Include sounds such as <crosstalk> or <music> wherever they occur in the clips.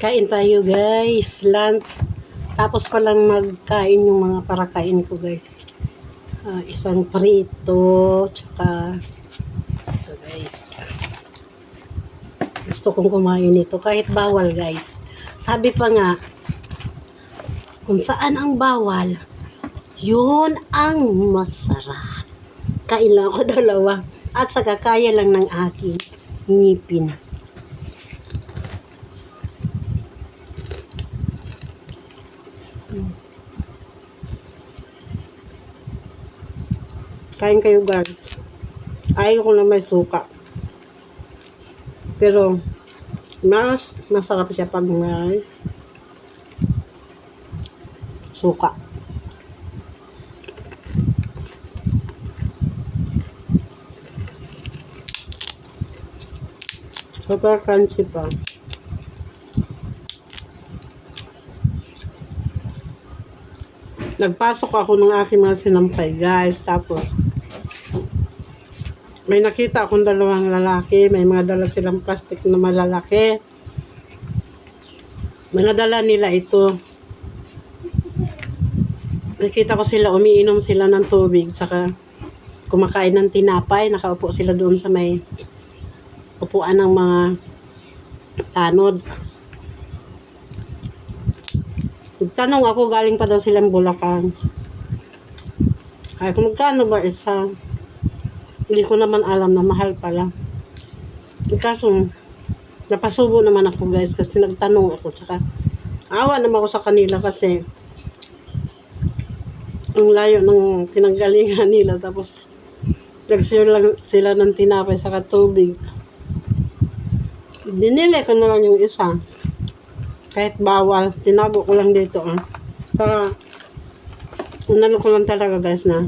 Kain tayo guys, lunch. Tapos pa lang magkain yung mga parakain ko guys. Ah, isang prito, tsaka ito guys. Gusto kong kumain ito kahit bawal guys. Sabi pa nga, kung saan ang bawal, yun ang masarap. Kain lang ako <laughs> dalawa. At saka kaya lang ng aking ngipin. Kain kayo guys. Ayaw ko na may suka. Pero, mas masarap siya pag may suka. Super crunchy pa. Nagpasok ako ng aking mga sinampay, guys. Tapos, may nakita akong dalawang lalaki. May mga dala silang plastic na malalaki. Mga dala nila ito. Nakita ko sila, umiinom sila ng tubig. Saka, kumakain ng tinapay. Nakaupo sila doon sa may upuan ng mga tanod. Nagtanong ako, galing pa daw silang Bulacan. Ay, kung magkano ba isa? Hindi ko naman alam na mahal pala. Kaso, napasubo naman ako guys kasi nagtanong ako. Tsaka, awa naman ako sa kanila kasi ang layo ng pinanggalingan <laughs> nila. Tapos, nag-share lang sila ng tinapay sa tubig. Dinili ko na lang yung isa. Kahit bawal, tinago ko lang dito. Ah. Saka, unalo ko lang talaga guys na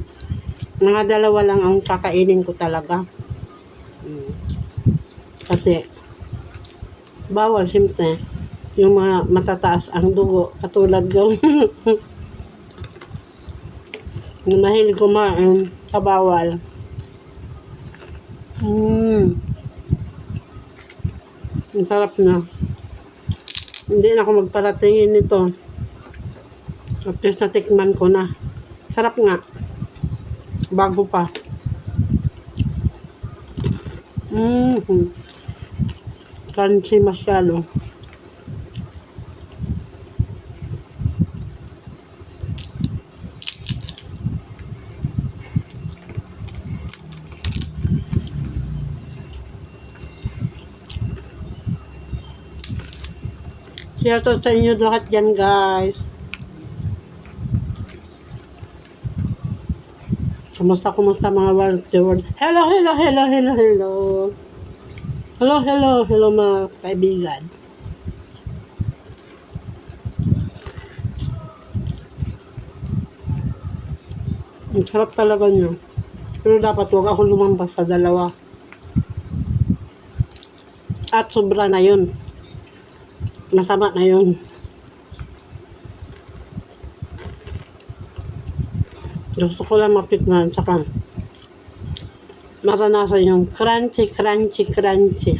mga dalawa lang ang kakainin ko talaga. Mm. Kasi, bawal siyempre. Yung mga matataas ang dugo, katulad ko. <laughs> yung mahilig kumain sa bawal. Mm. Ang sarap na. Hindi na ako magparatingin nito. At least natikman ko na. Sarap nga. Bago pa. Mmm. Crunchy masyado. Share to sa inyo lahat yan guys. Kumusta, kumusta mga world the world? Hello, hello, hello, hello, hello. Hello, hello, hello mga kaibigan. Ang sarap talaga niyo. Pero dapat huwag ako lumampas sa dalawa. At sobra na yun. Masama na yun. Gusto ko lang matikman saka maranasan yung crunchy, crunchy, crunchy.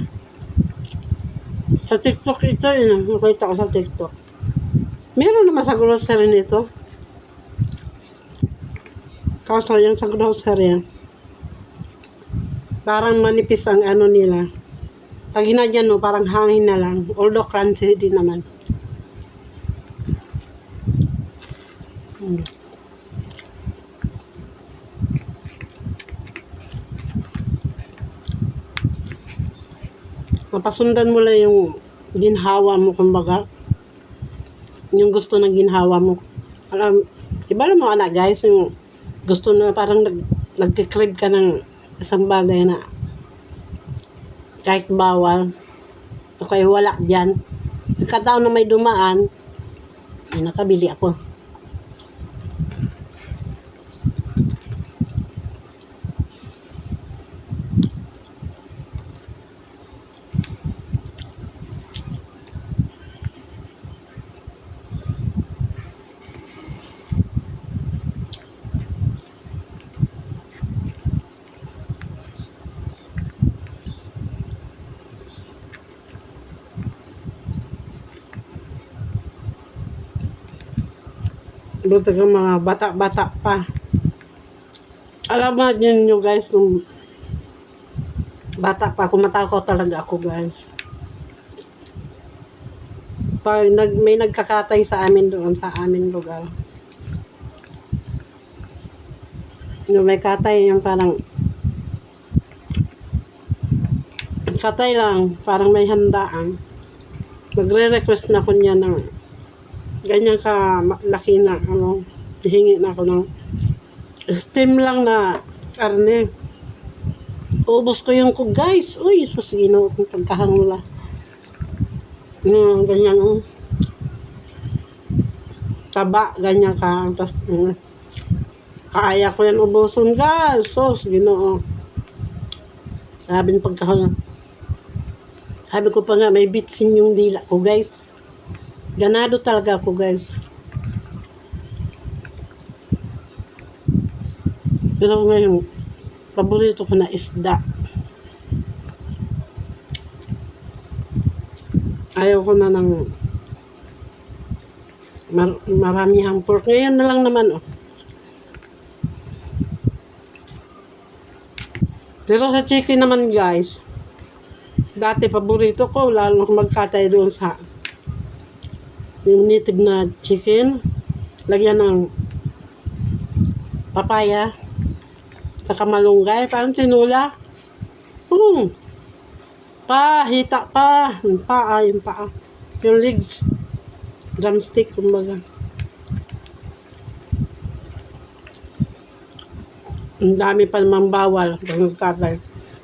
Sa TikTok ito, yun, nakita ko sa TikTok. Meron naman sa grocery nito. Kaso yung sa grocery, parang manipis ang ano nila. Pag hinadyan mo, parang hangin na lang. Although crunchy din naman. Hmm. Mapasundan mo lang yung ginhawa mo, kumbaga. Yung gusto ng ginhawa mo. Alam, iba mo anak guys, yung gusto na parang nag, nagkikrib ka ng isang bagay na kahit bawal o kaya wala dyan. Nagkataon na may dumaan, ay nakabili ako. Buti ka mga bata-bata pa. Alam mo yun nyo guys, nung bata pa, kumatakot talaga ako guys. Pag nag, may nagkakatay sa amin doon, sa amin lugar. Yung may katay, yung parang katay lang, parang may handaan. Magre-request na ko niya ng ganyan ka laki na, ano, hihingi na ako ng steam lang na karne. Ubus ko yung ko, guys. Uy, susino kung pagkahangula. Yung ganyan, oh. Taba, ganyan ka. Tapos, mm, kaya ko yan ubuson, guys. Sos, ginoo. Sabi ng pagkahangula. Sabi ko pa nga, may bitsin yung dila ko, guys. Ganado talaga ako, guys. Pero ngayon, paborito ko na isda. Ayaw ko na ng mar maramihang pork. Ngayon na lang naman, oh. Pero sa chicken naman, guys, dati paborito ko, lalo kung magkatay doon sa yung native na chicken. Lagyan ng papaya, saka malunggay, parang tinula. Hmm. Pa, hita pa. Yung paa, yung paa. Yung legs. Drumstick, kumbaga. Ang dami pa namang bawal pag nagkatay.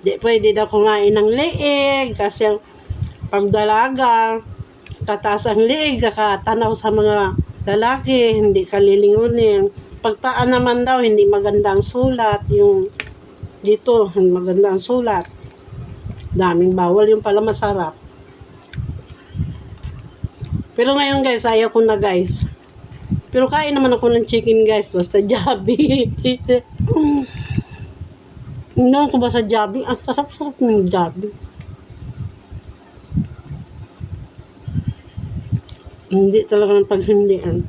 Di pwede daw kumain ng leeg kasi pagdalaga, tataas ang leeg, kakatanaw sa mga lalaki, hindi ka lilingunin. Pagpaan naman daw, hindi maganda ang sulat. Yung dito, maganda ang sulat. Daming bawal, yung pala masarap. Pero ngayon guys, ayaw ko na guys. Pero kain naman ako ng chicken guys, basta jabi. <laughs> Hindi ko ba sa jabi? Ang sarap-sarap ng jabi. Hindi talaga ng paghindian.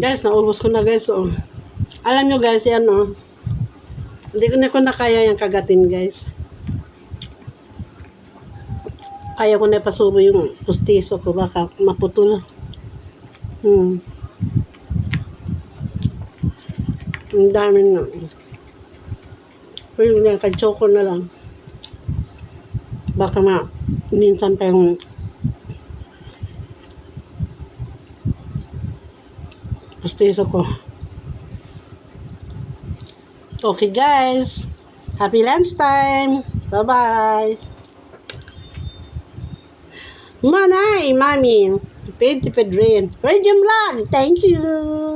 Guys, naubos ko na guys. Oh. Alam nyo guys, yan oh. Hindi ko na ko na kaya yung kagatin guys. Kaya ko na pasubo yung pustiso ko baka maputol. Hmm. Ang dami na. Pero yung kachoko na lang. Baka ma, minsan pa yung pustiso ko. Okay guys. Happy lunch time. Bye-bye. Manay, mami. Tipid, tipid rin. Radium vlog. Thank you.